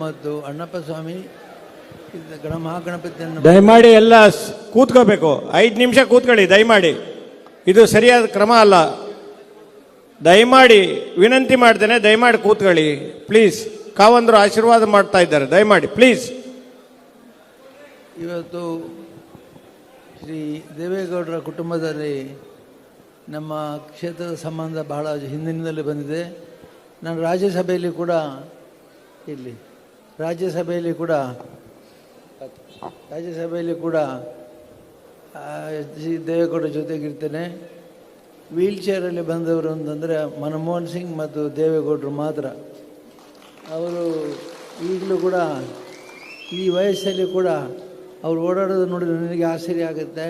ಮತ್ತು ಅಣ್ಣಪ್ಪ ಸ್ವಾಮಿ ಇದು ಗಣ ಮಹಾಗಣಪತಿಯನ್ನು ದಯಮಾಡಿ ಎಲ್ಲ ಕೂತ್ಕೋಬೇಕು. ಐದು ನಿಮಿಷ ಕೂತ್ಕೊಳ್ಳಿ ದಯಮಾಡಿ. ಇದು ಸರಿಯಾದ ಕ್ರಮ ಅಲ್ಲ. ದಯಮಾಡಿ ವಿನಂತಿ ಮಾಡ್ತೇನೆ ದಯಮಾಡಿ ಕೂತ್ಕೊಳ್ಳಿ. ಪ್ಲೀಸ್ ಕಾವಂದರು ಆಶೀರ್ವಾದ ಮಾಡ್ತಾ ಇದ್ದಾರೆ. ದಯಮಾಡಿ ಪ್ಲೀಸ್ ಇವತ್ತು ಶ್ರೀ ದೇವೇಗೌಡರ ಕುಟುಂಬದಲ್ಲಿ ನಮ್ಮ ಕ್ಷೇತ್ರದ ಸಂಬಂಧ ಬಹಳ ಹಿಂದಿನಿಂದಲೇ ಬಂದಿದೆ. ನಾನು ರಾಜ್ಯಸಭೆಯಲ್ಲಿ ಕೂಡ ಇಲ್ಲಿ ರಾಜ್ಯಸಭೆಯಲ್ಲಿ ಕೂಡ ರಾಜ್ಯಸಭೆಯಲ್ಲಿ ಕೂಡ ದೇವೇಗೌಡ ಜೊತೆಗಿರ್ತೇನೆ ವೀಲ್ ಚೇರಲ್ಲಿ ಬಂದವರು ಅಂತಂದರೆ ಮನಮೋಹನ್ ಸಿಂಗ್ ಮತ್ತು ದೇವೇಗೌಡರು ಮಾತ್ರ. ಅವರು ಈಗಲೂ ಕೂಡ, ಈ ವಯಸ್ಸಲ್ಲಿ ಕೂಡ ಅವರು ಓಡಾಡೋದು ನೋಡಿದ್ರೆ ನನಗೆ ಆಶ್ಚರ್ಯ ಆಗುತ್ತೆ.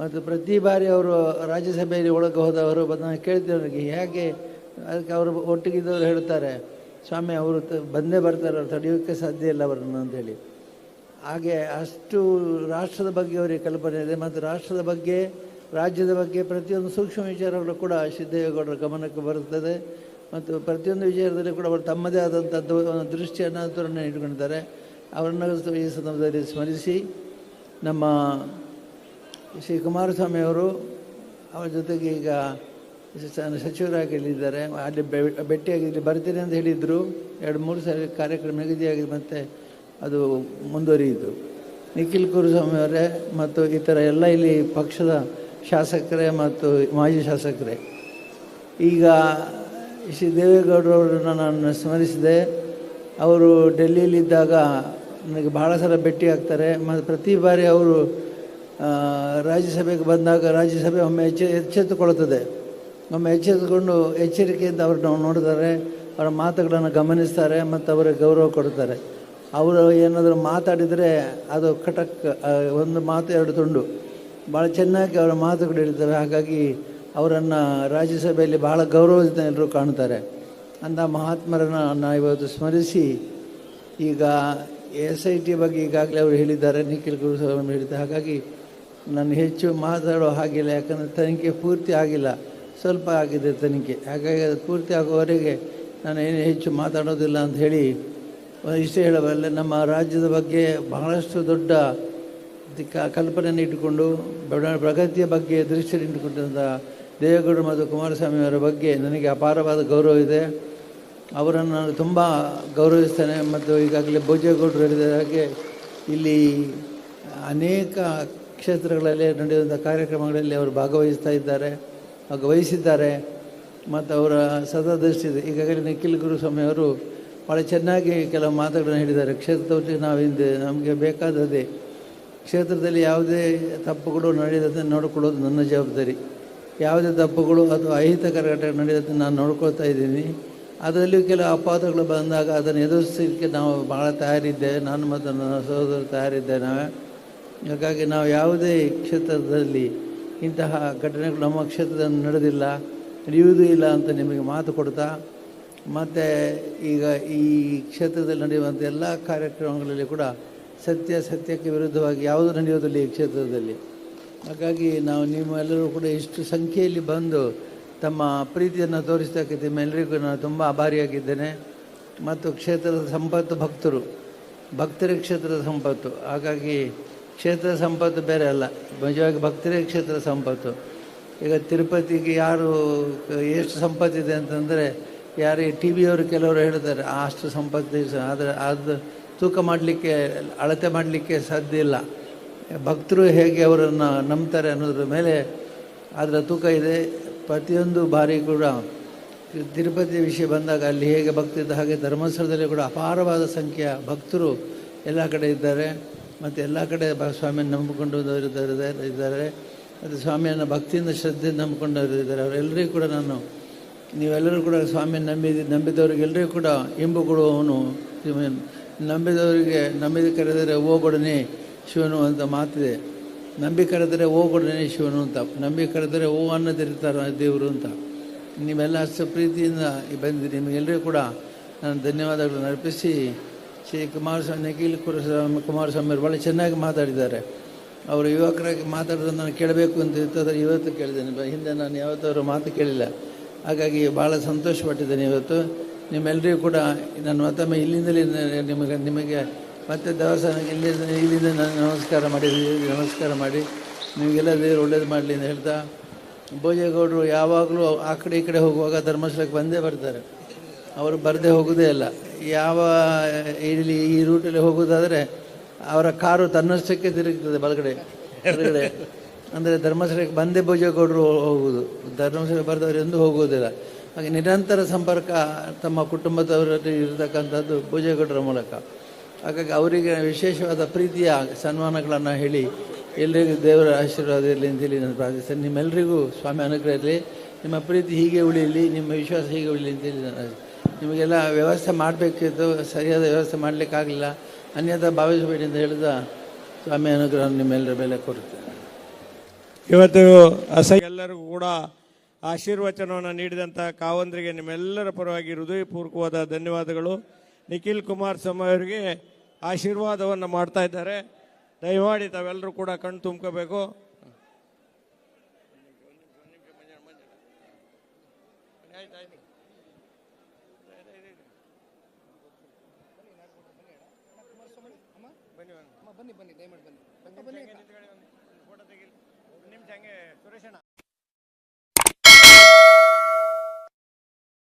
ಮತ್ತು ಪ್ರತಿ ಬಾರಿ ಅವರು ರಾಜ್ಯಸಭೆಯಲ್ಲಿ ಒಳಗೆ ಹೋದವರು ಬಂದ ನಾನು ಕೇಳ್ತೀನಿ ಅವ್ರಿಗೆ, ಹೇಗೆ ಅದಕ್ಕೆ ಅವರು ಒಟ್ಟಿಗಿದ್ದವರು ಹೇಳ್ತಾರೆ ಸ್ವಾಮಿ, ಅವರು ಬಂದೇ ಬರ್ತಾರೆ ತಡೆಯೋಕ್ಕೆ ಸಾಧ್ಯ ಇಲ್ಲ ಅವರನ್ನು ಅಂತೇಳಿ ಹಾಗೆ ಅಷ್ಟು ರಾಷ್ಟ್ರದ ಬಗ್ಗೆ ಅವರಿಗೆ ಕಲ್ಪನೆ ಇದೆ, ಮತ್ತು ರಾಷ್ಟ್ರದ ಬಗ್ಗೆ, ರಾಜ್ಯದ ಬಗ್ಗೆ ಪ್ರತಿಯೊಂದು ಸೂಕ್ಷ್ಮ ವಿಚಾರಗಳು ಕೂಡ ಸಿದ್ದೇಗೌಡರ ಗಮನಕ್ಕೆ ಬರುತ್ತದೆ. ಮತ್ತು ಪ್ರತಿಯೊಂದು ವಿಚಾರದಲ್ಲಿ ಕೂಡ ಅವರು ತಮ್ಮದೇ ಆದಂಥದ್ದು ದೃಷ್ಟಿಯನ್ನು ಧೋರಣೆ ಇಟ್ಕೊಂಡಿದ್ದಾರೆ. ಅವರನ್ನು ಈ ಸಂದರ್ಭದಲ್ಲಿ ಸ್ಮರಿಸಿ, ನಮ್ಮ ಶ್ರೀ ಕುಮಾರಸ್ವಾಮಿ ಅವರು, ಅವರ ಜೊತೆಗೆ ಈಗ ಸಚಿವರಾಗಿ ಹೇಳಿದ್ದಾರೆ ಅಲ್ಲಿ ಬೆ- ಭೇಟಿಯಾಗಿ ಇಲ್ಲಿ ಬರ್ತೀನಿ ಅಂತ ಹೇಳಿದರು. ಎರಡು, ಮೂರು ಸಾರಿ ಕಾರ್ಯಕ್ರಮ ನಿಗದಿಯಾಗಿ ಮತ್ತು ಅದು ಮುಂದುವರಿಯಿತು. ನಿಖಿಲ್ ಕುರುಸ್ವಾಮಿ ಅವರೇ ಮತ್ತು ಈ ಥರ ಎಲ್ಲ ಇಲ್ಲಿ ಪಕ್ಷದ ಶಾಸಕರೇ ಮತ್ತು ಮಾಜಿ ಶಾಸಕರೇ. ಈಗ ಶ್ರೀ ದೇವೇಗೌಡರವರನ್ನು ನಾನು ಸ್ಮರಿಸಿದೆ. ಅವರು ಡೆಲ್ಲಿಯಲ್ಲಿದ್ದಾಗ ನನಗೆ ಭಾಳ ಸಲ ಭೇಟಿ ಆಗ್ತಾರೆ. ಮತ್ತು ಪ್ರತಿ ಬಾರಿ ಅವರು ರಾಜ್ಯಸಭೆಗೆ ಬಂದಾಗ ರಾಜ್ಯಸಭೆ ಒಮ್ಮೆ ಎಚ್ಚೆ ಎಚ್ಚೆತ್ತುಕೊಳ್ಳುತ್ತದೆ. ಒಮ್ಮೆ ಎಚ್ಚೆತ್ಕೊಂಡು ಎಚ್ಚರಿಕೆಯಿಂದ ಅವ್ರನ್ನ ನೋಡ್ತಾರೆ ಅವರ ಮಾತುಗಳನ್ನು ಗಮನಿಸ್ತಾರೆ ಮತ್ತು ಅವರಿಗೆ ಗೌರವ ಕೊಡ್ತಾರೆ. ಅವರು ಏನಾದರೂ ಮಾತಾಡಿದರೆ ಅದು ಕಟಕ್ ಒಂದು ಮಾತು ಎರಡು ತುಂಡು. ಭಾಳ ಚೆನ್ನಾಗಿ ಅವರ ಮಾತುಗಳು ಹೇಳ್ತಾರೆ ಹಾಗಾಗಿ ಅವರನ್ನು ರಾಜ್ಯಸಭೆಯಲ್ಲಿ ಬಹಳ ಗೌರವದಿಂದ ಎಲ್ಲರೂ ಕಾಣ್ತಾರೆ. ಅಂಥ ಮಹಾತ್ಮರನ್ನು ನಾನು ಇವತ್ತು ಸ್ಮರಿಸಿ, ಈಗ ಎಸ್ ಐ ಟಿ ಬಗ್ಗೆ ಈಗಾಗಲೇ ಅವರು ಹೇಳಿದ್ದಾರೆ, ನಿಖಿಲ್ ಗುರುಸ್ವಾಮಿ ಹೇಳಿದ್ದಾರೆ. ಹಾಗಾಗಿ ನಾನು ಹೆಚ್ಚು ಮಾತಾಡೋ ಹಾಗಿಲ್ಲ, ಯಾಕಂದರೆ ತನಿಖೆ ಪೂರ್ತಿ ಆಗಿಲ್ಲ. ಸ್ವಲ್ಪ ಆಗಿದೆ ತನಿಖೆ. ಹಾಗಾಗಿ ಅದು ಪೂರ್ತಿ ಆಗುವವರೆಗೆ ನಾನು ಏನು ಹೆಚ್ಚು ಮಾತಾಡೋದಿಲ್ಲ ಅಂತ ಹೇಳಿ ಇಷ್ಟೇ ಹೇಳಬಲ್ಲೆ, ನಮ್ಮ ರಾಜ್ಯದ ಬಗ್ಗೆ ಬಹಳಷ್ಟು ದೊಡ್ಡ ಕಲ್ಪನೆಯನ್ನು ಇಟ್ಟುಕೊಂಡು ಪ್ರಗತಿಯ ಬಗ್ಗೆ ದೃಷ್ಟಿಯನ್ನು ಇಟ್ಟುಕೊಂಡಂತಹ ದೇವೇಗೌಡರು ಮತ್ತು ಕುಮಾರಸ್ವಾಮಿ ಅವರ ಬಗ್ಗೆ ನನಗೆ ಅಪಾರವಾದ ಗೌರವ ಇದೆ. ಅವರನ್ನು ನಾನು ತುಂಬ ಗೌರವಿಸ್ತೇನೆ ಮತ್ತು ಈಗಾಗಲೇ ಭೋಜೇಗೌಡರು ಹೇಳಿದ ಹಾಗೆ ಇಲ್ಲಿ ಅನೇಕ ಕ್ಷೇತ್ರಗಳಲ್ಲಿ ನಡೆಯುವಂಥ ಕಾರ್ಯಕ್ರಮಗಳಲ್ಲಿ ಅವರು ಭಾಗವಹಿಸ್ತಾ ಇದ್ದಾರೆ. ಭಾಗವಹಿಸಿದ್ದಾರೆ ಮತ್ತು ಅವರ ಇದೆ. ಈಗಾಗಲೇ ನಿಖಿಲ್ ಗುರುಸ್ವಾಮಿ ಅವರು ಭಾಳ ಚೆನ್ನಾಗಿ ಕೆಲವು ಮಾತುಗಳನ್ನು ಹೇಳಿದ್ದಾರೆ. ಕ್ಷೇತ್ರದಲ್ಲಿ ನಾವು ಹಿಂದೆ ನಮಗೆ ಬೇಕಾದದೇ ಕ್ಷೇತ್ರದಲ್ಲಿ ಯಾವುದೇ ತಪ್ಪುಗಳು ನಡೆಯದಂತೆ ನೋಡಿಕೊಳ್ಳೋದು ನನ್ನ ಜವಾಬ್ದಾರಿ. ಯಾವುದೇ ತಪ್ಪುಗಳು ಅಥವಾ ಅಹಿತಕರ ಘಟನೆ ನಡೆಯದಂತೆ ನಾನು ನೋಡ್ಕೊಳ್ತಾ ಇದ್ದೀನಿ. ಅದರಲ್ಲಿಯೂ ಕೆಲವು ಅಪವಾದಗಳು ಬಂದಾಗ ಅದನ್ನು ಎದುರಿಸಲಿಕ್ಕೆ ನಾವು ಭಾಳ ತಯಾರಿದ್ದೇವೆ. ನಾನು ಮತ್ತು ನನ್ನ ಸಹೋದರರು ತಯಾರಿದ್ದೆ ನಾವೇ ಹಾಗಾಗಿ ನಾವು ಯಾವುದೇ ಕ್ಷೇತ್ರದಲ್ಲಿ ಇಂತಹ ಘಟನೆಗಳು ನಮ್ಮ ಕ್ಷೇತ್ರದಲ್ಲಿ ನಡೆದಿಲ್ಲ, ನಡೆಯುವುದೂ ಇಲ್ಲ ಅಂತ ನಿಮಗೆ ಮಾತು ಕೊಡ್ತಾ, ಮತ್ತು ಈಗ ಈ ಕ್ಷೇತ್ರದಲ್ಲಿ ನಡೆಯುವಂಥ ಎಲ್ಲ ಕಾರ್ಯಕ್ರಮಗಳಲ್ಲಿ ಕೂಡ ಸತ್ಯ ಸತ್ಯಕ್ಕೆ ವಿರುದ್ಧವಾಗಿ ಯಾವುದು ನಡೆಯೋದಿಲ್ಲ ಈ ಕ್ಷೇತ್ರದಲ್ಲಿ. ಹಾಗಾಗಿ ನಾವು ನಿಮ್ಮೆಲ್ಲರೂ ಕೂಡ ಇಷ್ಟು ಸಂಖ್ಯೆಯಲ್ಲಿ ಬಂದು ತಮ್ಮ ಪ್ರೀತಿಯನ್ನು ತೋರಿಸ್ತಕ್ಕೆ ನಿಮ್ಮೆಲ್ಲರಿಗೂ ನಾನು ತುಂಬ ಆಭಾರಿಯಾಗಿದ್ದೇನೆ. ಮತ್ತು ಕ್ಷೇತ್ರದ ಸಂಪತ್ತು ಭಕ್ತರು, ಭಕ್ತರೇ ಕ್ಷೇತ್ರದ ಸಂಪತ್ತು. ಹಾಗಾಗಿ ಕ್ಷೇತ್ರದ ಸಂಪತ್ತು ಬೇರೆ ಅಲ್ಲ. ನಿಜವಾಗಿ ಭಕ್ತರೇ ಕ್ಷೇತ್ರ ಸಂಪತ್ತು. ಈಗ ತಿರುಪತಿಗೆ ಯಾರು, ಎಷ್ಟು ಸಂಪತ್ತಿದೆ ಅಂತಂದರೆ, ಯಾರು ಟಿ ವಿಯವರು ಕೆಲವರು ಹೇಳ್ತಾರೆ, ಅಷ್ಟು ಸಂಪತ್ತು ಆದರೆ ಅದು ತೂಕ ಮಾಡಲಿಕ್ಕೆ, ಅಳತೆ ಮಾಡಲಿಕ್ಕೆ ಸಾಧ್ಯ ಇಲ್ಲ. ಭಕ್ತರು ಹೇಗೆ ಅವರನ್ನು ನಂಬ್ತಾರೆ ಅನ್ನೋದ್ರ ಮೇಲೆ ಅದರ ತೂಕ ಇದೆ. ಪ್ರತಿಯೊಂದು ಬಾರಿ ಕೂಡ ತಿರುಪತಿ ವಿಷಯ ಬಂದಾಗ ಅಲ್ಲಿ ಹೇಗೆ ಭಕ್ತಿದ್ದ ಹಾಗೆ ಧರ್ಮಸ್ಥಳದಲ್ಲಿ ಕೂಡ ಅಪಾರವಾದ ಸಂಖ್ಯೆಯ ಭಕ್ತರು ಎಲ್ಲ ಕಡೆ ಇದ್ದಾರೆ. ಮತ್ತು ಎಲ್ಲ ಕಡೆ ಬ ಸ್ವಾಮಿಯನ್ನು ನಂಬಿಕೊಂಡವರು ಇದ್ದಾರೆ ಮತ್ತು ಸ್ವಾಮಿಯನ್ನು ಭಕ್ತಿಯಿಂದ ಶ್ರದ್ಧೆಯಿಂದ ನಂಬಿಕೊಂಡವರು ಇದ್ದಾರೆ. ಅವರೆಲ್ಲರಿಗೂ ಕೂಡ ನಾನು, ನೀವೆಲ್ಲರೂ ಕೂಡ ಸ್ವಾಮಿಯನ್ನು ನಂಬಿದ ನಂಬಿದವರಿಗೆಲ್ಲರಿಗೂ ಕೂಡ ಇಂಬು ಕೊಡುವವನು ನಂಬಿದವರಿಗೆ, ನಂಬಿದ ಕರೆದರೆ ಹೋಗೊಡನೆ ಶಿವನು ಅಂತ ಮಾತಿದೆ. ನಂಬಿ ಕರೆದರೆ ಹೋಗೊಡನೆ ಶಿವನು ಅಂತ. ನಂಬಿ ಕರೆದರೆ ಓ ಅನ್ನೋದಿರ್ತಾರ ದೇವರು ಅಂತ. ನೀವೆಲ್ಲ ಅಷ್ಟು ಪ್ರೀತಿಯಿಂದ ಬಂದಿರಿ. ನಿಮಗೆಲ್ಲರಿಗೂ ಕೂಡ ನಾನು ಧನ್ಯವಾದಗಳನ್ನು ಅರ್ಪಿಸಿ ಶ್ರೀ ಕುಮಾರಸ್ವಾಮಿ ನಿಖಿಲ್ ಕುಮಾರಸ್ವಾಮಿ ಕುಮಾರಸ್ವಾಮಿ ಅವರು ಭಾಳ ಚೆನ್ನಾಗಿ ಮಾತಾಡಿದ್ದಾರೆ. ಅವರು ಯುವಕರಾಗಿ ಮಾತಾಡೋದನ್ನು ನಾನು ಕೇಳಬೇಕು ಅಂತ ಇರ್ತದೆ ಇವತ್ತು ಕೇಳಿದ್ದೇನೆ. ಹಿಂದೆ ನಾನು ಯಾವತ್ತಾದರೂ ಮಾತು ಕೇಳಿಲ್ಲ. ಹಾಗಾಗಿ ಭಾಳ ಸಂತೋಷಪಟ್ಟಿದ್ದೇನೆ ಇವತ್ತು. ನಿಮ್ಮೆಲ್ಲರಿಗೂ ಕೂಡ ನಾನು ಮತ್ತೊಮ್ಮೆ ಇಲ್ಲಿಂದಲೇ ನಿಮಗೆ ನಿಮಗೆ ಮತ್ತೆ ದೇವಸ್ಥಾನಕ್ಕೆ ಇಲ್ಲಿಂದ ಇಲ್ಲಿಂದ ನಾನು ನಮಸ್ಕಾರ ಮಾಡಿ ನಮಸ್ಕಾರ ಮಾಡಿ. ನಿಮಗೆಲ್ಲ ದೇವರು ಒಳ್ಳೇದು ಮಾಡಲಿ ಅಂತ ಹೇಳ್ತಾ ಭೋಜೇಗೌಡರು ಯಾವಾಗಲೂ ಆ ಕಡೆ ಈ ಕಡೆ ಹೋಗುವಾಗ ಧರ್ಮಸ್ಥಳಕ್ಕೆ ಬಂದೇ ಬರ್ತಾರೆ. ಅವರು ಬರದೇ ಹೋಗೋದೇ ಇಲ್ಲ ಯಾವ, ಇಲ್ಲಿ ಈ ರೂಟಲ್ಲಿ ಹೋಗೋದಾದರೆ ಅವರ ಕಾರು ತನ್ನಷ್ಟಕ್ಕೆ ತಿರುಗ್ತದೆ ಬಲಗಡೆ ಬಲಗಡೆ ಅಂದರೆ ಧರ್ಮಸ್ಥಳಕ್ಕೆ ಬಂದೇ ಭೋಜೇಗೌಡರು ಹೋಗುವುದು ಧರ್ಮಸ್ಥಳ ಬರೆದವರು ಎಂದು ಹೋಗುವುದಿಲ್ಲ. ಹಾಗೆ ನಿರಂತರ ಸಂಪರ್ಕ ತಮ್ಮ ಕುಟುಂಬದವರಲ್ಲಿ ಇರತಕ್ಕಂಥದ್ದು ಭೋಜೇಗೌಡರ ಮೂಲಕ. ಹಾಗಾಗಿ ಅವರಿಗೆ ವಿಶೇಷವಾದ ಪ್ರೀತಿಯ ಸನ್ಮಾನಗಳನ್ನು ಹೇಳಿ ಎಲ್ಲರಿಗೂ ದೇವರ ಆಶೀರ್ವಾದ ಇರಲಿ ಅಂತೇಳಿ ನಾನು ಪ್ರಾರ್ಥಿಸ್ತೇನೆ. ನಿಮ್ಮೆಲ್ಲರಿಗೂ ಸ್ವಾಮಿ ಅನುಗ್ರಹ ಇರಲಿ. ನಿಮ್ಮ ಪ್ರೀತಿ ಹೀಗೆ ಉಳಿಯಲಿ, ನಿಮ್ಮ ವಿಶ್ವಾಸ ಹೀಗೆ ಉಳಿಯಲಿ ಅಂತೇಳಿ ನಾನು ನಿಮಗೆಲ್ಲ ವ್ಯವಸ್ಥೆ ಮಾಡಬೇಕಿದ್ದು ಸರಿಯಾದ ವ್ಯವಸ್ಥೆ ಮಾಡಲಿಕ್ಕಾಗಲಿಲ್ಲ. ಅನ್ಯದ ಭಾವಿಸಬೇಡಿ ಅಂತ ಹೇಳಿದ ಸ್ವಾಮಿ ಅನುಗ್ರಹ ನಿಮ್ಮೆಲ್ಲರ ಮೇಲೆ ಕೊಡುತ್ತೇನೆ ಇವತ್ತು ಅಸಹ್ಯ ಎಲ್ಲರಿಗೂ ಕೂಡ ಆಶೀರ್ವಚನವನ್ನು ನೀಡಿದಂಥ ಕಾವಂದ್ರಿಗೆ ನಿಮ್ಮೆಲ್ಲರ ಪರವಾಗಿ ಹೃದಯಪೂರ್ವಕವಾದ ಧನ್ಯವಾದಗಳು. ನಿಖಿಲ್ ಕುಮಾರಸ್ವಾಮಿ ಅವರಿಗೆ ಆಶೀರ್ವಾದವನ್ನು ಮಾಡ್ತಾ ಇದ್ದಾರೆ. ದಯಮಾಡಿ ತಾವೆಲ್ಲರೂ ಕೂಡ ಕಣ್ಣು ತುಂಬ್ಕೋಬೇಕು. ಬನ್ನಿ ಬನ್ನಿ ದಯಮಾಡಿ ಬನ್ನಿ. ಬನ್ನಿ ಫೋಟೋ ತೆಗಿಲಿ. ನಿಮಿಷ ಹಂಗೆ ಸುರೇಶಣ್ಣ.